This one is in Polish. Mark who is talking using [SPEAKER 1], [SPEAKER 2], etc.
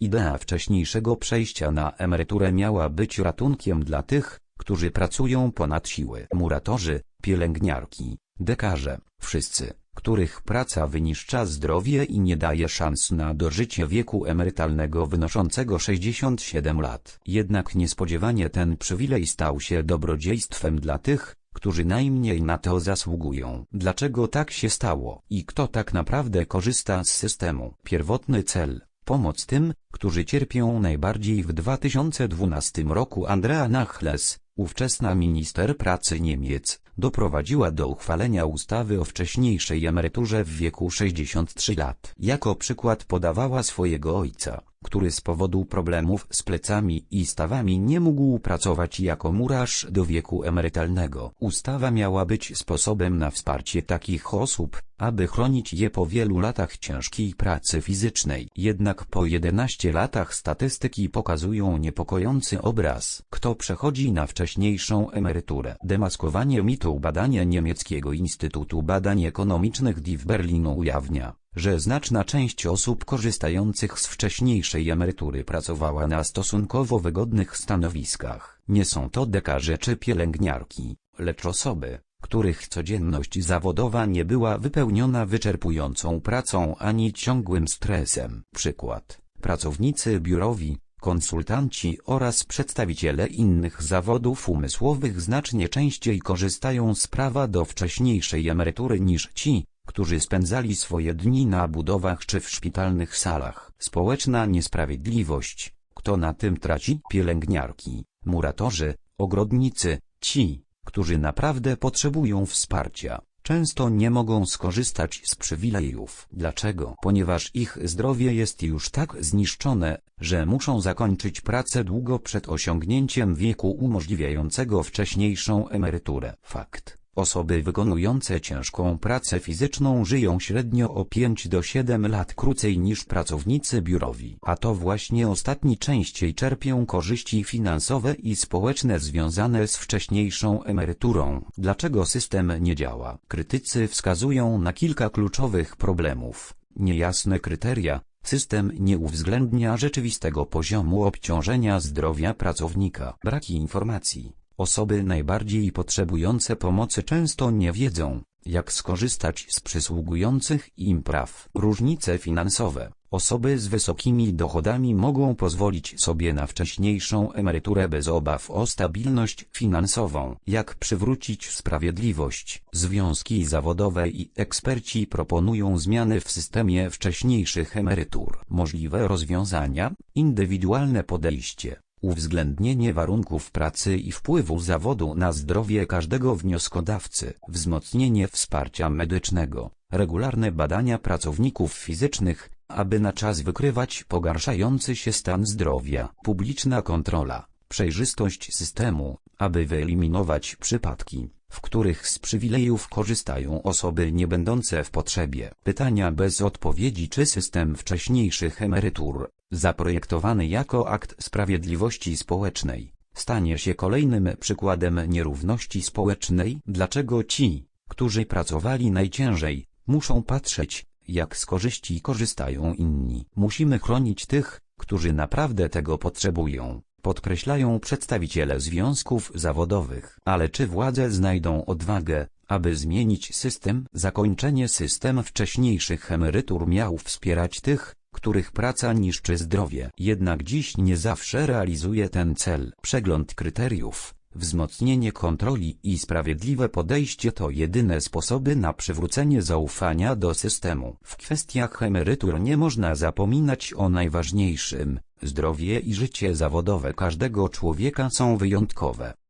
[SPEAKER 1] Idea wcześniejszego przejścia na emeryturę miała być ratunkiem dla tych, którzy pracują ponad siły. Muratorzy, pielęgniarki, dekarze, wszyscy, których praca wyniszcza zdrowie i nie daje szans na dożycie wieku emerytalnego wynoszącego 67 lat. Jednak niespodziewanie ten przywilej stał się dobrodziejstwem dla tych, którzy najmniej na to zasługują. Dlaczego tak się stało i kto tak naprawdę korzysta z systemu? Pierwotny cel Pomoc tym, którzy cierpią najbardziej w 2012 roku Andrea Nachles, ówczesna minister pracy Niemiec, doprowadziła do uchwalenia ustawy o wcześniejszej emeryturze w wieku 63 lat. Jako przykład podawała swojego ojca, który z powodu problemów z plecami i stawami nie mógł pracować jako murarz do wieku emerytalnego. Ustawa miała być sposobem na wsparcie takich osób, aby chronić je po wielu latach ciężkiej pracy fizycznej. Jednak po 11 latach statystyki pokazują niepokojący obraz. Kto przechodzi na wcześniejszą emeryturę? Demaskowanie mitu badania niemieckiego Instytutu Badań Ekonomicznych DIW Berlinu ujawnia, że znaczna część osób korzystających z wcześniejszej emerytury pracowała na stosunkowo wygodnych stanowiskach. Nie są to dekarze czy pielęgniarki, lecz osoby, których codzienność zawodowa nie była wypełniona wyczerpującą pracą ani ciągłym stresem. Przykład. Pracownicy biurowi, konsultanci oraz przedstawiciele innych zawodów umysłowych znacznie częściej korzystają z prawa do wcześniejszej emerytury niż ci, którzy spędzali swoje dni na budowach czy w szpitalnych salach. Społeczna niesprawiedliwość. Kto na tym traci? Pielęgniarki, muratorzy, ogrodnicy, ci, którzy naprawdę potrzebują wsparcia, często nie mogą skorzystać z przywilejów. Dlaczego? Ponieważ ich zdrowie jest już tak zniszczone, że muszą zakończyć pracę długo przed osiągnięciem wieku umożliwiającego wcześniejszą emeryturę. Fakt. Osoby wykonujące ciężką pracę fizyczną żyją średnio o 5 do 7 lat krócej niż pracownicy biurowi. A to właśnie ostatni częściej czerpią korzyści finansowe i społeczne związane z wcześniejszą emeryturą. Dlaczego system nie działa? Krytycy wskazują na kilka kluczowych problemów. Niejasne kryteria, System nie uwzględnia rzeczywistego poziomu obciążenia zdrowia pracownika. Braki informacji. Osoby najbardziej potrzebujące pomocy często nie wiedzą, jak skorzystać z przysługujących im praw. Różnice finansowe. Osoby z wysokimi dochodami mogą pozwolić sobie na wcześniejszą emeryturę bez obaw o stabilność finansową. Jak przywrócić sprawiedliwość? Związki zawodowe i eksperci proponują zmiany w systemie wcześniejszych emerytur. Możliwe rozwiązania? Indywidualne podejście uwzględnienie warunków pracy i wpływu zawodu na zdrowie każdego wnioskodawcy, wzmocnienie wsparcia medycznego, regularne badania pracowników fizycznych, aby na czas wykrywać pogarszający się stan zdrowia, publiczna kontrola, przejrzystość systemu, aby wyeliminować przypadki, w których z przywilejów korzystają osoby nie będące w potrzebie. Pytania bez odpowiedzi czy system wcześniejszych emerytur, zaprojektowany jako akt sprawiedliwości społecznej, stanie się kolejnym przykładem nierówności społecznej. Dlaczego ci, którzy pracowali najciężej, muszą patrzeć, jak z korzyści korzystają inni? Musimy chronić tych, którzy naprawdę tego potrzebują podkreślają przedstawiciele związków zawodowych. Ale czy władze znajdą odwagę, aby zmienić system? Zakończenie system wcześniejszych emerytur miał wspierać tych, których praca niszczy zdrowie. Jednak dziś nie zawsze realizuje ten cel. Przegląd kryteriów, wzmocnienie kontroli i sprawiedliwe podejście to jedyne sposoby na przywrócenie zaufania do systemu. W kwestiach emerytur nie można zapominać o najważniejszym. Zdrowie i życie zawodowe każdego człowieka są wyjątkowe.